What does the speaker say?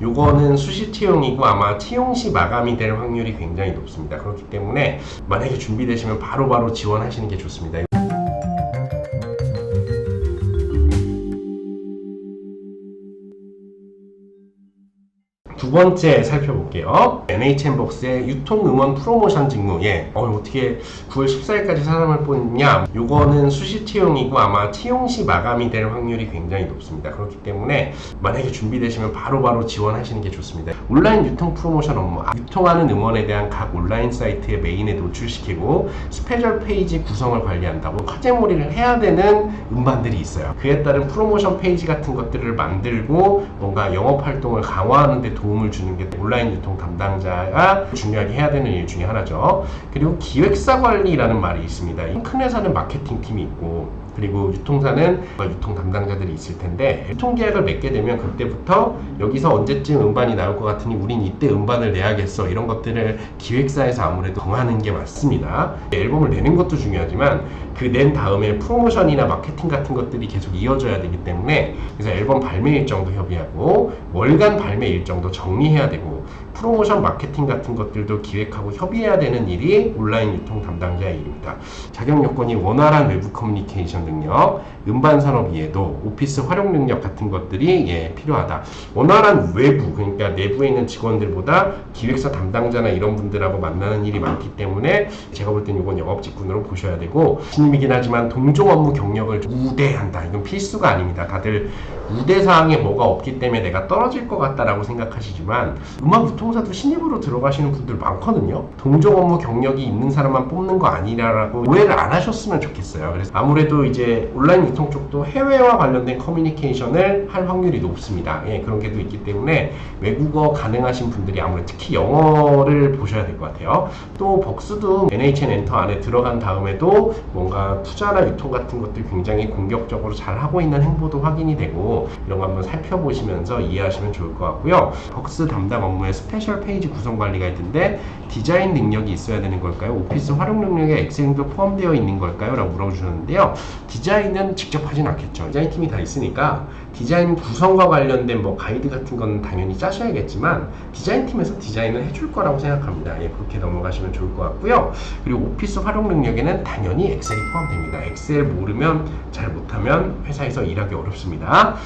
요거는 수시 채용이고 아마 채용 시 마감이 될 확률이 굉장히 높습니다. 그렇기 때문에 만약에 준비되시면 바로바로 지원하시는 게 좋습니다. 두 번째 살펴볼게요. NHN벅스의 유통음원 프로모션 직무. 예. 어, 어떻게 9월 14일까지 사람을 뽑냐? 요거는 수시 채용이고 아마 채용 시 마감이 될 확률이 굉장히 높습니다. 그렇기 때문에 만약에 준비되시면 바로바로 지원하시는 게 좋습니다. 온라인 유통 프로모션 업무. 아, 유통하는 음원에 대한 각 온라인 사이트의 메인에 노출시키고 스페셜 페이지 구성을 관리한다고 화제몰이를 해야 되는 음반들이 있어요. 그에 따른 프로모션 페이지 같은 것들을 만들고 뭔가 영업 활동을 강화하는 데 도움 을 주는 게 온라인 유통 담당자가 중요하게 해야 되는 일 중에 하나죠. 그리고 기획사 관리라는 말이 있습니다. 이큰 회사는 마케팅 팀이 있고 그리고 유통사는 유통 담당자들이 있을 텐데 유통 계약을 맺게 되면 그때부터 여기서 언제쯤 음반이 나올 것 같으니 우린 이때 음반을 내야겠어 이런 것들을 기획사에서 아무래도 정하는 게 맞습니다. 앨범을 내는 것도 중요하지만 그 낸 다음에 프로모션이나 마케팅 같은 것들이 계속 이어져야 되기 때문에 그래서 앨범 발매 일정도 협의하고 월간 발매 일정도 정리해야 되고 프로모션 마케팅 같은 것들도 기획하고 협의해야 되는 일이 온라인 유통 담당자의 일입니다. 자격 요건이 원활한 외부 커뮤니케이션 능력, 음반 산업 이해도, 오피스 활용 능력 같은 것들이 예, 필요하다. 원활한 외부, 그러니까 내부에 있는 직원들보다 기획사 담당자나 이런 분들하고 만나는 일이 많기 때문에 제가 볼땐 이건 영업 직군으로 보셔야 되고 신임이긴 하지만 동종 업무 경력을 우대한다. 이건 필수가 아닙니다. 다들 우대 사항에 뭐가 없기 때문에 내가 떨어질 것 같다라고 생각하시지만 음악 유통사도 신입으로 들어가시는 분들 많거든요. 동종 업무 경력이 있는 사람만 뽑는 거 아니라라고 오해를 안 하셨으면 좋겠어요. 그래서 아무래도 이제 온라인 유통 쪽도 해외와 관련된 커뮤니케이션을 할 확률이 높습니다. 예, 그런 게또 있기 때문에 외국어 가능하신 분들이 아무래도 특히 영어를 보셔야 될 것 같아요. 또 벅스도 NHN 엔터 안에 들어간 다음에도 뭔가 투자나 유통 같은 것들 굉장히 공격적으로 잘 하고 있는 행보도 확인이 되고 이런 거 한번 살펴보시면서 이해하시면 좋을 것 같고요. 벅스 담당 업무에 스페셜 페이지 구성 관리가 있는데 디자인 능력이 있어야 되는 걸까요? 오피스 활용 능력에 엑셀도 포함되어 있는 걸까요? 라고 물어주셨는데요. 디자인은 직접 하진 않겠죠. 디자인 팀이 다 있으니까 디자인 구성과 관련된 뭐 가이드 같은 건 당연히 짜셔야겠지만 디자인 팀에서 디자인을 해줄 거라고 생각합니다. 예, 그렇게 넘어가시면 좋을 것 같고요. 그리고 오피스 활용 능력에는 당연히 엑셀이 포함됩니다. 엑셀 모르면 잘 못하면 회사에서 일하기 어렵습니다.